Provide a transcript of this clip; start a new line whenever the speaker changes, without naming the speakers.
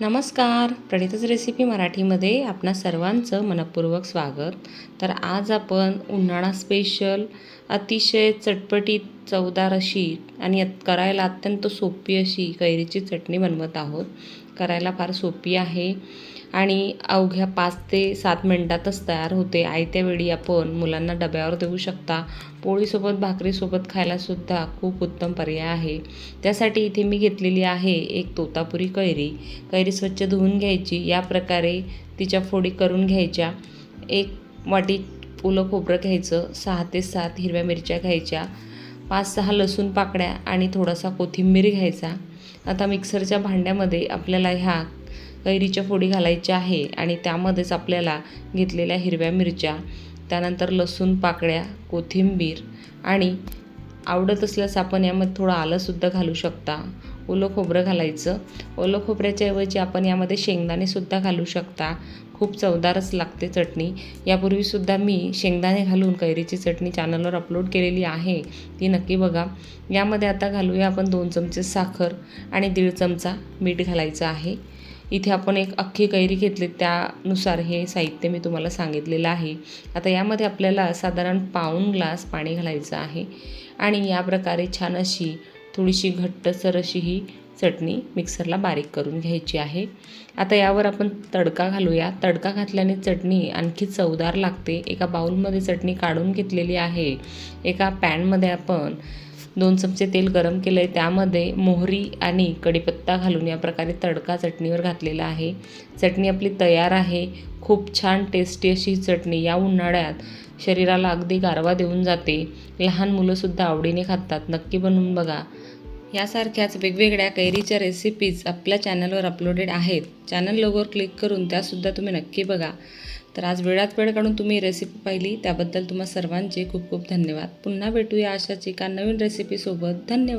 नमस्कार. प्रणितच रेसिपी मराठीमध्ये आपणा सर्वांचं मनपूर्वक स्वागत. तर आज आपण उन्हाळा स्पेशल अतिशय चटपटीत चवदार अशी आणि करायला अत्यंत सोपी अशी कैरीची चटणी बनवत आहोत. करायला फार सोपी आहे. आणि अवघ्या पाच ते सात मिनटातच तयार होते. आयत्या वेळी आपण मुलांना डब्यावर देऊ शकता. पोळीसोबत भाकरीसोबत खायलासुद्धा खूप उत्तम पर्याय आहे. त्यासाठी इथे मी घेतलेली आहे एक तोतापुरी कैरी. कैरी स्वच्छ धुवून घ्यायची. या प्रकारे तिच्या फोडी करून घ्यायच्या. एक वाटी ओलं खोबरं घ्यायचं. सहा ते सात हिरव्या मिरच्या घ्यायच्या. पाच सहा लसूण पाकड्या आणि थोडासा कोथिंबीर घ्यायचा. आता मिक्सरच्या भांड्यामध्ये आपल्याला ह्या कैरीच्या फोडी घालायच्या आहे आणि त्यामध्येच आपल्याला घेतलेल्या हिरव्या मिरच्या त्यानंतर लसूण पाकळ्या कोथिंबीर आणि आवडत असल्यास आपण यामध्ये थोडं आलंसुद्धा घालू शकता. ओलं खोबरं घालायचं. ओलं खोबऱ्याच्या ऐवजी आपण यामध्ये शेंगदाणेसुद्धा घालू शकता. खूप चवदारच लागते चटणी. यापूर्वीसुद्धा मी शेंगदाणे घालून कैरीची चटणी चॅनलवर अपलोड केलेली आहे. ती नक्की बघा. यामध्ये आता घालूया आपण दोन चमचे साखर आणि दीड चमचा मीठ घालायचं आहे. इथे आपण एक अख्खी कैरी घेतली त्यानुसार हे साहित्य मी तुम्हाला सांगितलेलं आहे. आता यामध्ये आपल्याला साधारण पाऊण ग्लास पाणी घालायचं आहे. आणि या प्रकारे छान अशी थोडीशी घट्टसर अशी ही चटणी मिक्सरला बारीक करून घ्यायची आहे. आता यावर आपण तडका घालूया. तडका घातल्याने चटणी आणखी चवदार लागते. एका बाऊलमध्ये चटणी काढून घेतलेली आहे. एका पॅनमध्ये आपण दोन चमचे तेल गरम केलं आहे त्यामध्ये मोहरी आणि कढीपत्ता घालून या प्रकारे तडका चटणीवर घातलेला आहे. चटणी आपली तयार आहे. खूप छान टेस्टी अशी चटणी या उन्हाळ्यात शरीराला अगदी गारवा देऊन जाते. लहान मुलंसुद्धा आवडीने खातात. नक्की बनवून बघा. यासारख्याच वेगवेगळ्या कैरीच्या रेसिपीज आपल्या चॅनलवर अपलोडेड आहेत. चॅनल लोगोवर क्लिक करून त्यासुद्धा तुम्ही नक्की बघा. तर आज वेळात वेळ काढून तुम्ही रेसिपी पाहिली. त्याबद्दल तुम्हा सर्वांचे खूप खूप धन्यवाद. पुन्हा भेटूया अशाच एका नवीन रेसिपीसोबत धन्यवाद.